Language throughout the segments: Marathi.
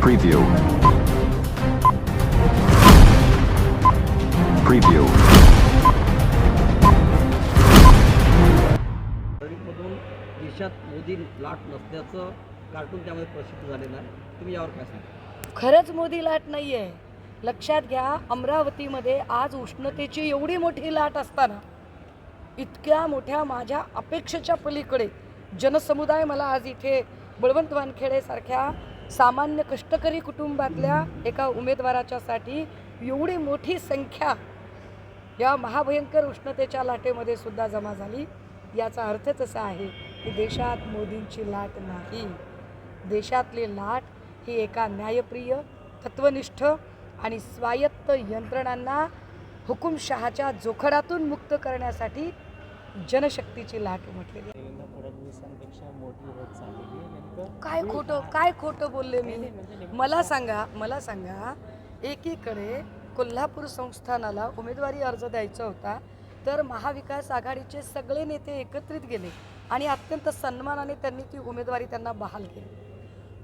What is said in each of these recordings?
Preview. Preview. मधून देशात मोदी लाट नसल्याचं कार्टून त्यामध्ये प्रसिद्ध झालेलं आहे तुम्ही यावर काय सांगा खरंच मोदी लाट नाही आहे लक्षात घ्या अमरावतीमध्ये आज उष्णतेची एवढी मोठी लाट असताना इतक्या मोठ्या माझ्या अपेक्षेच्या पलीकडे जनसमुदाय मला आज इथे बळवंत वानखेडेसारख्या सामान्य कष्टकरी कुटुंबातल्या एका उमेदवाराच्यासाठी एवढी मोठी संख्या या महाभयंकर उष्णतेच्या लाटेमध्ये सुद्धा जमा झाली. याचा अर्थच असा आहे की देशात मोदींची लाट नाही. देशातली लाट ही एका न्यायप्रिय तत्वनिष्ठ आणि स्वायत्त यंत्रणांना हुकुमशहाच्या जोखडातून मुक्त करण्यासाठी जनशक्तीची लाट उमटलेली आहे. देवेंद्र फडणवीसांपेक्षा मोठी होत चाललेली आहे नेमकं काय खोटं काय खोटं बोलले मी? मला सांगा मला सांगा एकीकडे कोल्हापूर संस्थानाला उमेदवारी अर्ज द्यायचा होता तर महाविकास आघाडीचे सगळे नेते एकत्रित गेले आणि अत्यंत सन्मानाने त्यांनी ती उमेदवारी त्यांना बहाल केली.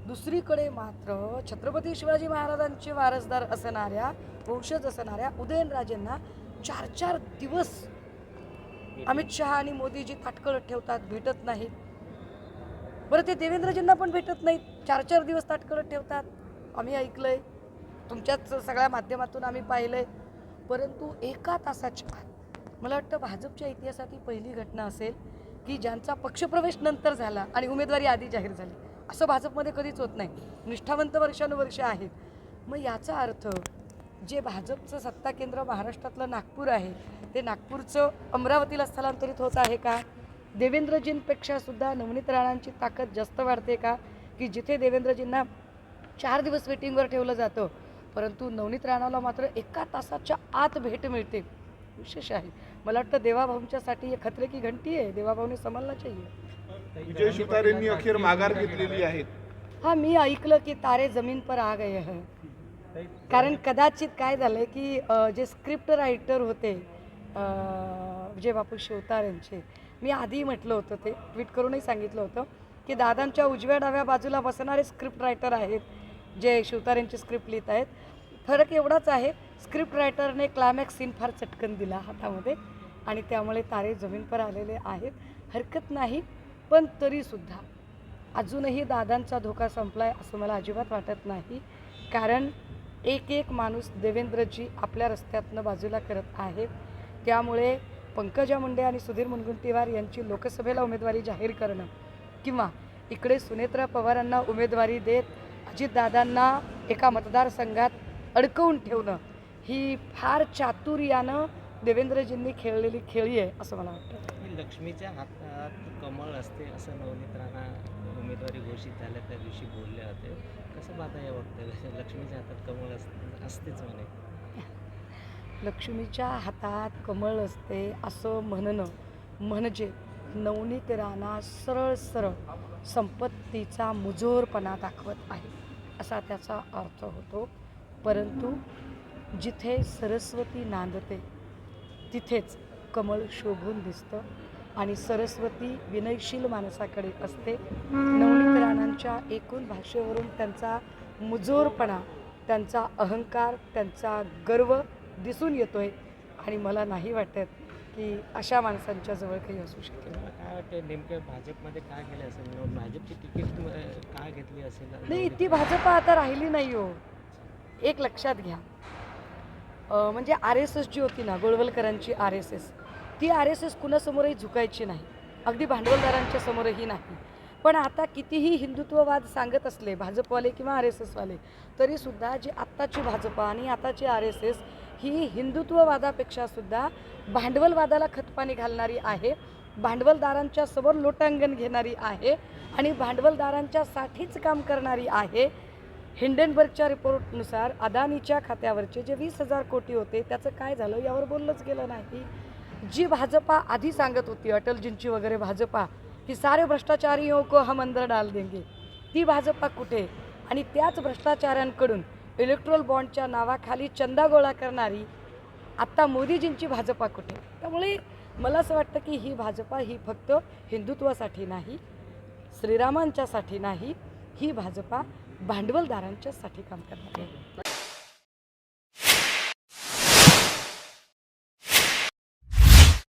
दुसरीकडे मात्र छत्रपती शिवाजी महाराजांचे वारसदार असणाऱ्या वंशज असणाऱ्या उदयनराजेंना चार चार दिवस अमित शहा आणि मोदीजी ताटकळत ठेवतात भेटत नाहीत. बरं ते देवेंद्रजींना पण भेटत नाहीत. चार चार दिवस ताटकळत ठेवतात. आम्ही ऐकलं आहे तुमच्याच सगळ्या माध्यमातून आम्ही पाहिलं आहे परंतु एका तासाच्या मला वाटतं भाजपच्या इतिहासात ही पहिली घटना असेल की ज्यांचा पक्षप्रवेश नंतर झाला आणि उमेदवारी आधी जाहीर झाली. असं भाजपमध्ये कधीच होत नाही. निष्ठावंत वर्षानुवर्ष आहेत. मग याचा अर्थ जे भाजपचं सत्ता केंद्र महाराष्ट्रातलं नागपूर आहे ते नागपूरचं अमरावतीला स्थलांतरित होत आहे का? देवेंद्रजींपेक्षा सुद्धा नवनीत राणांची ताकद जास्त वाढते का? की जिथे देवेंद्रजींना चार दिवस वेटिंगवर ठेवलं जातं परंतु नवनीत राणाला मात्र एका तासाच्या आत भेट मिळते. विशेष आहे. मला वाटतं देवाभाऊंच्यासाठी हे खतरे की घंटी आहे. देवाभाऊने चाहिए विजय शिवतारेंनी अखेर माघार घेतलेली आहे. हा मी ऐकलं की तारे जमीन पर आ गए हैं. कारण कदाचित काय झालं की जे स्क्रिप्ट रायटर होते विजय बापू शिवतार यांचे मी आधी म्हटलं होतं ते ट्विट करूनही सांगितलं होतं की दादांच्या उजव्या डाव्या बाजूला बसणारे स्क्रिप्ट रायटर आहेत जे शिवतार यांची स्क्रिप्ट लिहित आहेत. फरक एवढाच आहे स्क्रिप्ट रायटरने क्लायमॅक्स सीन फार चटकन दिला हातामध्ये आणि त्यामुळे तारे जमीन पर आलेले आहेत. हरकत नाही पण तरीसुद्धा अजूनही दादांचा धोका संपला आहे असं मला अजिबात वाटत नाही कारण एक एक माणूस देवेंद्रजी आपल्या रस्त्यातनं बाजूला करत आहेत. त्यामुळे पंकजा मुंडे आणि सुधीर मुनगंटीवार यांची लोकसभेला उमेदवारी जाहीर करणं किंवा इकडे सुनेत्रा पवारांना उमेदवारी देत अजितदादांना एका मतदारसंघात अडकवून ठेवणं ही फार चातुर्यानं देवेंद्रजींनी खेळलेली खेळी आहे असं मला वाटतं. लक्ष्मीच्या हातात कमळ असते असं नवनीत राणा उमेदवारी घोषित झाल्या त्या दिवशी बोलले होते. कसं बाधा या वक्तव्य लक्ष्मीच्या हातात कमळ असतेच म्हणे. लक्ष्मीच्या हातात कमळ असते असं म्हणणं म्हणजे नवनीत राणा सरळ सरळ संपत्तीचा मुजोरपणा दाखवत आहे. असा त्याचा अर्थ होतो. परंतु जिथे सरस्वती नांदते तिथेच कमळ शोभून दिसतं आणि सरस्वती विनयशील माणसाकडे असते. नवनीत राणांच्या एकूण भाषेवरून त्यांचा मुजोरपणा त्यांचा अहंकार त्यांचा गर्व दिसून येतोय आणि मला नाही वाटत की अशा माणसांच्या जवळ काही असू शकेल मला काय वाटतं नेमकं भाजपमध्ये काय केलं असेल? भाजपची तिकीट घेतली असेल? नाही ती भाजपा आता राहिली नाही हो. एक लक्षात घ्या. म्हणजे आर एस एस जी होती ना गोळवलकरांची आर एस एस ती आर एस एस कुणासमोरही झुकायची नाही. अगदी भांडवलदारांच्या समोरही नाही. पण आता कितीही हिंदुत्ववाद सांगत असले भाजपवाले किंवा आर एस एसवाले तरीसुद्धा जी आत्ताची भाजपा आणि आताची आर एस एस ही हिंदुत्ववादापेक्षा सुद्धा भांडवलवादाला खतपाणी घालणारी आहे भांडवलदारांच्या समोर लोटांगण घेणारी आहे आणि भांडवलदारांच्यासाठीच काम करणारी आहे. हिंडनबर्गच्या रिपोर्टनुसार अदानीच्या खात्यावरचे जे वीस हजार कोटी होते त्याचं काय झालं यावर बोललंच गेलं नाही. जी भाजपा आधी सांगत होती अटलजींची वगैरे भाजपा की सारे भ्रष्टाचारियों को हम अंदर डाल देंगे. ती भाजपा कुठे? आणि त्याच भ्रष्टाचाऱ्यांकडून इलेक्ट्रोल बॉन्डच्या नावाखाली चंदा गोळा करणारी आत्ता मोदीजींची भाजपा कुठे? त्यामुळे मला असं वाटतं की ही भाजपा ही फक्त हिंदुत्वासाठी नाही श्रीरामांच्यासाठी नाही ही भाजपा भांडवलदारांच्यासाठी काम करणार आहे.